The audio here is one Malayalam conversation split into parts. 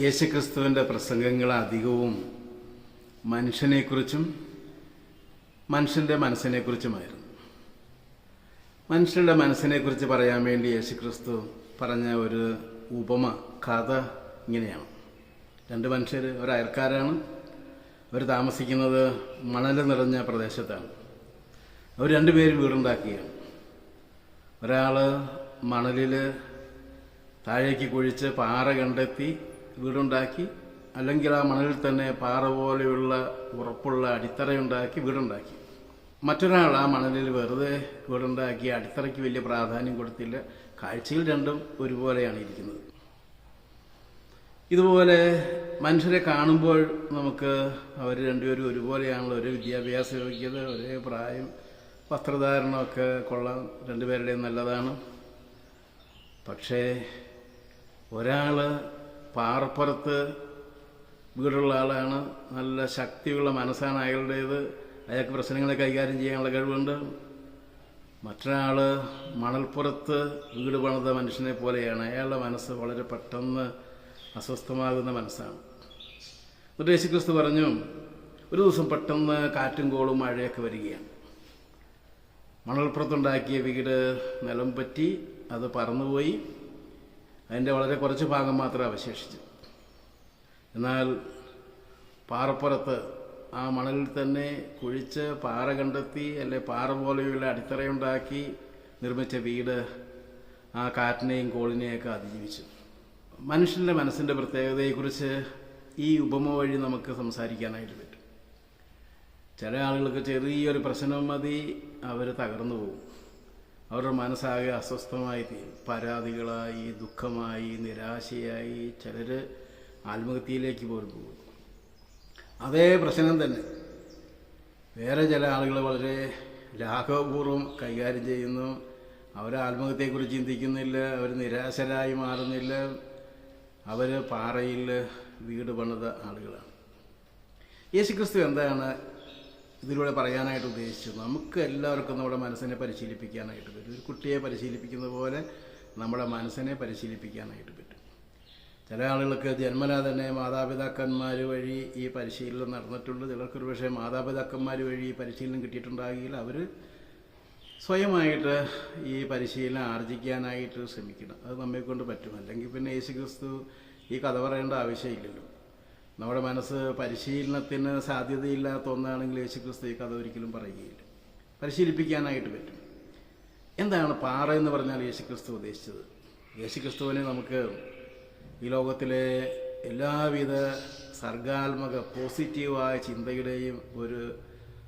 യേശുക്രിസ്തുവിന്റെ പ്രസംഗങ്ങൾ അധികവും മനുഷ്യനെക്കുറിച്ചും മനുഷ്യന്റെ മനസ്സിനെക്കുറിച്ചുമായിരുന്നു. മനുഷ്യരുടെ മനസ്സിനെക്കുറിച്ച് പറയാൻ വേണ്ടി യേശുക്രിസ്തു പറഞ്ഞ ഒരു ഉപമ കഥ ഇങ്ങനെയാണ്. രണ്ട് മനുഷ്യർ ഒരു അയൽക്കാരാണ് അവർ താമസിക്കുന്നത് മണൽ നിറഞ്ഞ പ്രദേശത്താണ്. അവർ രണ്ടുപേരും വീടുണ്ടാക്കുകയാണ് ഒരാൾ മണലിൽ താഴേക്ക് കുഴിച്ച് പാറ കണ്ടെത്തി വീടുണ്ടാക്കി അല്ലെങ്കിൽ ആ മണലിൽ തന്നെ പാറ പോലെയുള്ള ഉറപ്പുള്ള അടിത്തറയുണ്ടാക്കി വീടുണ്ടാക്കി. മറ്റൊരാൾ ആ മണലിൽ വെറുതെ വീടുണ്ടാക്കി അടിത്തറയ്ക്ക് വലിയ പ്രാധാന്യം കൊടുത്തില്ല. കാഴ്ചയിൽ രണ്ടും ഒരുപോലെയാണ് ഇരിക്കുന്നത്. ഇതുപോലെ മനുഷ്യരെ കാണുമ്പോൾ നമുക്ക് അവർ രണ്ടുപേരും ഒരുപോലെയാണല്ലോ. ഒരേ വിദ്യാഭ്യാസ യോഗ്യത ഒരേ പ്രായം വസ്ത്രധാരണമൊക്കെ കൊള്ളാം രണ്ടുപേരുടെയും നല്ലതാണ്. പക്ഷേ ഒരാൾ പാറപ്പുറത്ത് വീടുള്ള ആളാണ്. നല്ല ശക്തിയുള്ള മനസ്സാണ് അയാളുടേത്. അയാൾക്ക് പ്രശ്നങ്ങളെ കൈകാര്യം ചെയ്യാനുള്ള കഴിവുണ്ട്. മറ്റൊരാൾ മണൽപ്പുറത്ത് വീട് പണിത മനുഷ്യനെ പോലെയാണ്. അയാളുടെ മനസ്സ് വളരെ പെട്ടെന്ന് അസ്വസ്ഥമാകുന്ന മനസ്സാണ്. എന്നിട്ട് യേശുക്രിസ്തു പറഞ്ഞു ഒരു ദിവസം പെട്ടെന്ന് കാറ്റും കോളും മഴയൊക്കെ വരികയാണ്. മണൽപ്പുറത്തുണ്ടാക്കിയ വീട് നിലം പറ്റി അത് പറന്നുപോയി. അതിന്റെ വളരെ കുറച്ച് ഭാഗം മാത്രമേ അവശേഷിച്ചു. എന്നാൽ പാറപ്പുറത്ത് ആ മണലിൽ തന്നെ കുഴിച്ച് പാറ കണ്ടെത്തി അല്ലെ പാറ പോലെയുള്ള അടിത്തറയുണ്ടാക്കി നിർമ്മിച്ച വീട് ആ കാറ്റിനെയും കോളിനെയൊക്കെ അതിജീവിച്ചു. മനുഷ്യന്റെ മനസ്സിന്റെ പ്രത്യേകതയെക്കുറിച്ച് ഈ ഉപമ വഴി നമുക്ക് സംസാരിക്കാനായിട്ട് പറ്റും. ചില ആളുകൾക്ക് ചെറിയൊരു പ്രശ്നം മതി അവർ തകർന്നു പോകും. അവരുടെ മനസ്സാകെ അസ്വസ്ഥമായി തീരും. പരാതികളായി ദുഃഖമായി നിരാശയായി ചിലർ ആത്മഹത്യയിലേക്ക് പോലും പോകും. അതേ പ്രശ്നം തന്നെ. വേറെ ചില ആളുകൾ വളരെ ലാഘവപൂർവം കൈകാര്യം ചെയ്യുന്നു. അവർ ആത്മഹത്യയെക്കുറിച്ച് ചിന്തിക്കുന്നില്ല അവർ നിരാശരായി മാറുന്നില്ല. അവർ പാറയിൽ വീട് പണിത ആളുകളാണ്. യേശുക്രിസ്തു എന്താണ് ഇതിലൂടെ പറയാനായിട്ട് ഉദ്ദേശിച്ചത് നമുക്ക് എല്ലാവർക്കും നമ്മുടെ മനസ്സിനെ പരിശീലിപ്പിക്കാനായിട്ട് പറ്റും. ഒരു കുട്ടിയെ പരിശീലിപ്പിക്കുന്ന പോലെ നമ്മുടെ മനസ്സിനെ പരിശീലിപ്പിക്കാനായിട്ട് പറ്റും. ചില ആളുകൾക്ക് ജന്മനാ തന്നെ മാതാപിതാക്കന്മാർ വഴി ഈ പരിശീലനം നടന്നിട്ടുണ്ട്. ചിലർക്കൊരു പക്ഷേ മാതാപിതാക്കന്മാർ വഴി ഈ പരിശീലനം കിട്ടിയിട്ടുണ്ടാകില്ല. അവർ സ്വയമായിട്ട് ഈ പരിശീലനം ആർജിക്കാനായിട്ട് ശ്രമിക്കണം. അത് നമ്മെക്കൊണ്ട് പറ്റും. അല്ലെങ്കിൽ പിന്നെ യേശു ക്രിസ്തു ഈ കഥ പറയേണ്ട ആവശ്യമില്ലല്ലോ. നമ്മുടെ മനസ്സ് പരിശീലനത്തിന് സാധ്യതയില്ലാത്ത ഒന്നാണെങ്കിൽ യേശു ക്രിസ്തു ഈ കഥ ഒരിക്കലും പറയുകയില്ല. പരിശീലിപ്പിക്കാനായിട്ട് പറ്റും. എന്താണ് പാറ എന്ന് പറഞ്ഞാൽ യേശുക്രിസ്തു ഉദ്ദേശിച്ചത്? യേശു ക്രിസ്തുവിനെ നമുക്ക് ഈ ലോകത്തിലെ എല്ലാവിധ സർഗാത്മക പോസിറ്റീവായ ചിന്തയുടെയും ഒരു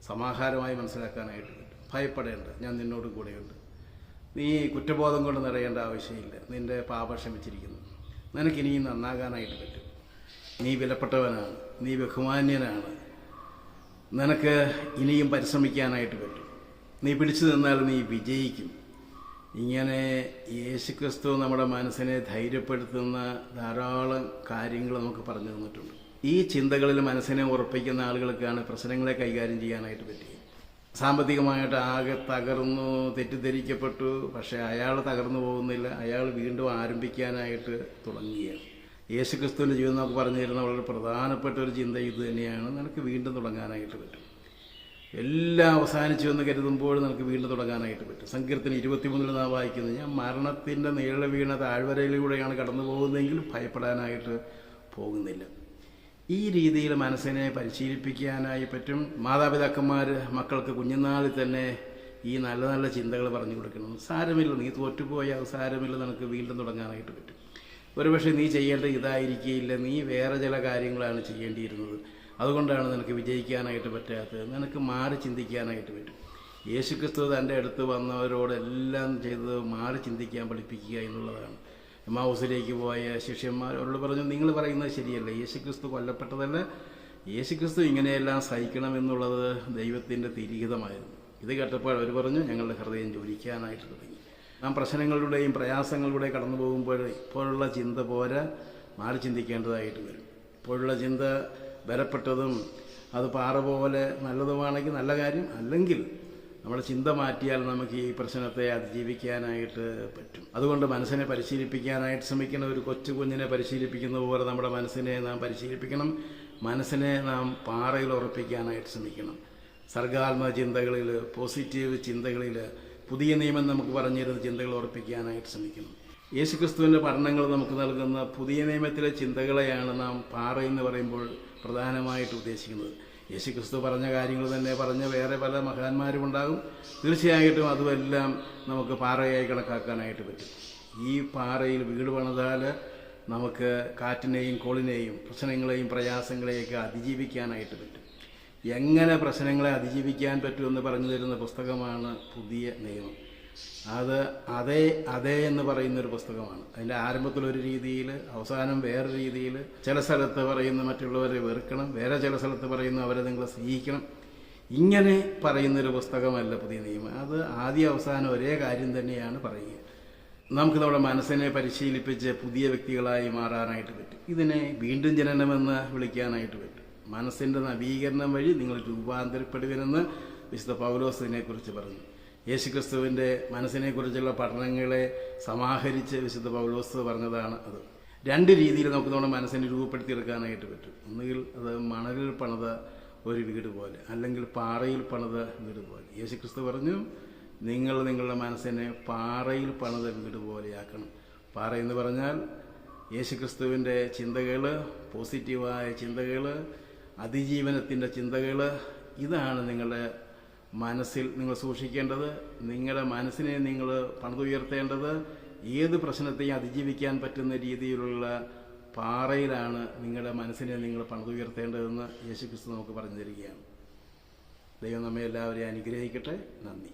സമാഹാരമായി മനസ്സിലാക്കാനായിട്ട് പറ്റും. ഭയപ്പെടേണ്ട. ഞാൻ നിന്നോട് കൂടെയുണ്ട്. നീ കുറ്റബോധം കൊണ്ട് നിറയേണ്ട ആവശ്യമില്ല. നിന്റെ പാപ ക്ഷമിച്ചിരിക്കുന്നു. നിനക്കിനിയും നന്നാകാനായിട്ട് പറ്റും. നീ വിലപ്പെട്ടവനാണ്. നീ ബഹുമാന്യനാണ്. നിനക്ക് ഇനിയും പരിശ്രമിക്കാനായിട്ട് പറ്റും. നീ പിടിച്ചു നിന്നാൽ നീ വിജയിക്കും. ഇങ്ങനെ യേശുക്രിസ്തു നമ്മുടെ മനസ്സിനെ ധൈര്യപ്പെടുത്തുന്ന ധാരാളം കാര്യങ്ങൾ നമുക്ക് പറഞ്ഞു തന്നിട്ടുണ്ട്. ഈ ചിന്തകളിൽ മനസ്സിനെ ഉറപ്പിക്കുന്ന ആളുകൾക്കാണ് പ്രശ്നങ്ങളെ കൈകാര്യം ചെയ്യാനായിട്ട് പറ്റിയത്. സാമ്പത്തികമായിട്ട് ആകെ തകർന്നു തെറ്റിദ്ധരിക്കപ്പെട്ടു. പക്ഷേ അയാൾ തകർന്നു പോകുന്നില്ല. അയാൾ വീണ്ടും ആരംഭിക്കാനായിട്ട് തുടങ്ങുകയാണ്. യേശുക്രിസ്തുവിന്റെ ജീവിതം നമുക്ക് പറഞ്ഞു തരുന്ന വളരെ പ്രധാനപ്പെട്ട ഒരു ചിന്ത ഇത് തന്നെയാണ്. നിനക്ക് വീണ്ടും തുടങ്ങാനായിട്ട് പറ്റും. എല്ലാം അവസാനിച്ചു എന്ന് കരുതുമ്പോൾ നിനക്ക് വീണ്ടും തുടങ്ങാനായിട്ട് പറ്റും. സങ്കീർത്തിന് ഇരുപത്തിമൂന്നിൽ നാം വായിക്കുന്നത് ഞാൻ മരണത്തിന്റെ നീള വീണ താഴ്വരയിലൂടെയാണ് കടന്നു പോകുന്നതെങ്കിൽ ഭയപ്പെടാനായിട്ട് പോകുന്നില്ല. ഈ രീതിയിൽ മനസ്സിനെ പരിശീലിപ്പിക്കാനായി പറ്റും. മാതാപിതാക്കന്മാർ മക്കൾക്ക് കുഞ്ഞുനാളിൽ തന്നെ ഈ നല്ല നല്ല ചിന്തകൾ പറഞ്ഞു കൊടുക്കണം. സാരമില്ല നീ തോറ്റുപോയാൽ സാരമില്ല നിനക്ക് വീണ്ടും തുടങ്ങാനായിട്ട് പറ്റും. ഒരുപക്ഷെ നീ ചെയ്യേണ്ടത് ഇതായിരിക്കില്ല. നീ വേറെ ചില കാര്യങ്ങളാണ് ചെയ്യേണ്ടിയിരുന്നത്. അതുകൊണ്ടാണ് നിനക്ക് വിജയിക്കാനായിട്ട് പറ്റാത്തത്. നിനക്ക് മാറി ചിന്തിക്കാനായിട്ട് പറ്റും. യേശുക്രിസ്തു തന്റെ അടുത്ത് വന്നവരോടെല്ലാം ചെയ്തത് മാറി ചിന്തിക്കാൻ പഠിപ്പിക്കുക എന്നുള്ളതാണ്. എമാവൂസിലേക്ക് പോയ ശിഷ്യന്മാർ അവരോട് പറഞ്ഞു നിങ്ങൾ പറയുന്നത് ശരിയല്ല. യേശുക്രിസ്തു കൊല്ലപ്പെട്ടതല്ല. യേശുക്രിസ്തു ഇങ്ങനെയെല്ലാം സഹിക്കണം എന്നുള്ളത് ദൈവത്തിന്റെ തിരിഹിതമായിരുന്നു. ഇത് കേട്ടപ്പോൾ അവർ പറഞ്ഞു ഞങ്ങളുടെ ഹൃദയം ജോലിക്കാനായിട്ട് തുടങ്ങി. നാം പ്രശ്നങ്ങളുടെയും പ്രയാസങ്ങളുടെയും കടന്നു പോകുമ്പോൾ ഇപ്പോഴുള്ള ചിന്ത പോരാ മാറി ചിന്തിക്കേണ്ടതായിട്ട് വരും. ഇപ്പോഴുള്ള ചിന്ത ബലപ്പെട്ടതും അത് പാറ പോലെ നല്ലതുമാണെങ്കിൽ നല്ല കാര്യം അല്ലെങ്കിൽ നമ്മുടെ ചിന്ത മാറ്റിയാൽ നമുക്ക് ഈ പ്രശ്നത്തെ അതിജീവിക്കാനായിട്ട് പറ്റും. അതുകൊണ്ട് മനസ്സിനെ പരിശീലിപ്പിക്കാനായിട്ട് ശ്രമിക്കുന്ന ഒരു കൊച്ചു കുഞ്ഞിനെ പരിശീലിപ്പിക്കുന്ന പോലെ നമ്മുടെ മനസ്സിനെ നാം പരിശീലിപ്പിക്കണം. മനസ്സിനെ നാം പാറയിൽ ഉറപ്പിക്കാനായിട്ട് ശ്രമിക്കണം. സർഗാത്മക ചിന്തകളിൽ പോസിറ്റീവ് ചിന്തകളിൽ പുതിയ നിയമം നമുക്ക് പറഞ്ഞിരുന്ന ചിന്തകൾ ഉറപ്പിക്കാനായിട്ട് ശ്രമിക്കുന്നു. യേശുക്രിസ്തുവിന്റെ പഠനങ്ങൾ നമുക്ക് നൽകുന്ന പുതിയ നിയമത്തിലെ ചിന്തകളെയാണ് നാം പാറ എന്ന് പറയുമ്പോൾ പ്രധാനമായിട്ട് ഉദ്ദേശിക്കുന്നത്. യേശുക്രിസ്തു പറഞ്ഞ കാര്യങ്ങൾ തന്നെ പറഞ്ഞ വേറെ പല മഹാന്മാരും ഉണ്ടാകും. തീർച്ചയായിട്ടും അതുമെല്ലാം നമുക്ക് പാറയായി കണക്കാക്കാനായിട്ട് പറ്റും. ഈ പാറയിൽ വീട് പണിതാൽ നമുക്ക് കാറ്റിനെയും കോളിനെയും പ്രശ്നങ്ങളെയും പ്രയാസങ്ങളെയൊക്കെ അതിജീവിക്കാനായിട്ട് പറ്റും. എങ്ങനെ പ്രശ്നങ്ങളെ അതിജീവിക്കാൻ പറ്റുമെന്ന് പറഞ്ഞു തരുന്ന പുസ്തകമാണ് പുതിയ നിയമം. അത് അതേ അതേ എന്ന് പറയുന്ന ഒരു പുസ്തകമാണ്. അതിന്റെ ആരംഭത്തിൽ ഒരു രീതിയിൽ അവസാനം വേറെ രീതിയിൽ ചില സ്ഥലത്ത് പറയുന്ന മറ്റുള്ളവരെ വെറുക്കണം വേറെ ചില സ്ഥലത്ത് പറയുന്ന അവരെ നിങ്ങൾ സ്നേഹിക്കണം. ഇങ്ങനെ പറയുന്നൊരു പുസ്തകമല്ല പുതിയ നിയമം. അത് ആദ്യ അവസാനം ഒരേ കാര്യം തന്നെയാണ് പറയുക. നമുക്ക് നമ്മുടെ മനസ്സിനെ പരിശീലിപ്പിച്ച് പുതിയ വ്യക്തികളായി മാറാനായിട്ട് പറ്റും. ഇതിനെ വീണ്ടും ജനനമെന്ന് വിളിക്കാനായിട്ട് പറ്റും. മനസ്സിന്റെ നവീകരണം വഴി നിങ്ങൾ രൂപാന്തരപ്പെടുവനെന്ന് വിശുദ്ധ പൗലോസിനെ കുറിച്ച് പറഞ്ഞു. യേശുക്രിസ്തുവിന്റെ മനസ്സിനെക്കുറിച്ചുള്ള പഠനങ്ങളെ സമാഹരിച്ച് വിശുദ്ധ പൗലോസ് പറഞ്ഞതാണ് അത്. രണ്ട് രീതിയിൽ നമുക്ക് നമ്മുടെ മനസ്സിനെ രൂപപ്പെടുത്തിയെടുക്കാനായിട്ട് പറ്റും. ഒന്നുകിൽ അത് മണലിൽ പണിത ഒരു വീട് പോലെ അല്ലെങ്കിൽ പാറയിൽ പണിത വീട് പോലെ. യേശുക്രിസ്തു പറഞ്ഞു നിങ്ങൾ നിങ്ങളുടെ മനസ്സിനെ പാറയിൽ പണിത വീട് പോലെയാക്കണം. പാറ എന്ന് പറഞ്ഞാൽ യേശുക്രിസ്തുവിന്റെ ചിന്തകൾ പോസിറ്റീവായ ചിന്തകൾ അതിജീവനത്തിന്റെ ചിന്തകൾ ഇതാണ് നിങ്ങളുടെ മനസ്സിൽ നിങ്ങൾ സൂക്ഷിക്കേണ്ടത്. നിങ്ങളുടെ മനസ്സിനെ നിങ്ങൾ പണിതുയർത്തേണ്ടത്. ഏത് പ്രശ്നത്തെയും അതിജീവിക്കാൻ പറ്റുന്ന രീതിയിലുള്ള പാറയിലാണ് നിങ്ങളുടെ മനസ്സിനെ നിങ്ങൾ പണിതുയർത്തേണ്ടതെന്ന് യേശുക്രിസ്തു നമുക്ക് പറഞ്ഞു തരികയാണ് ദൈവം നമ്മെ എല്ലാവരെയും അനുഗ്രഹിക്കട്ടെ. നന്ദി.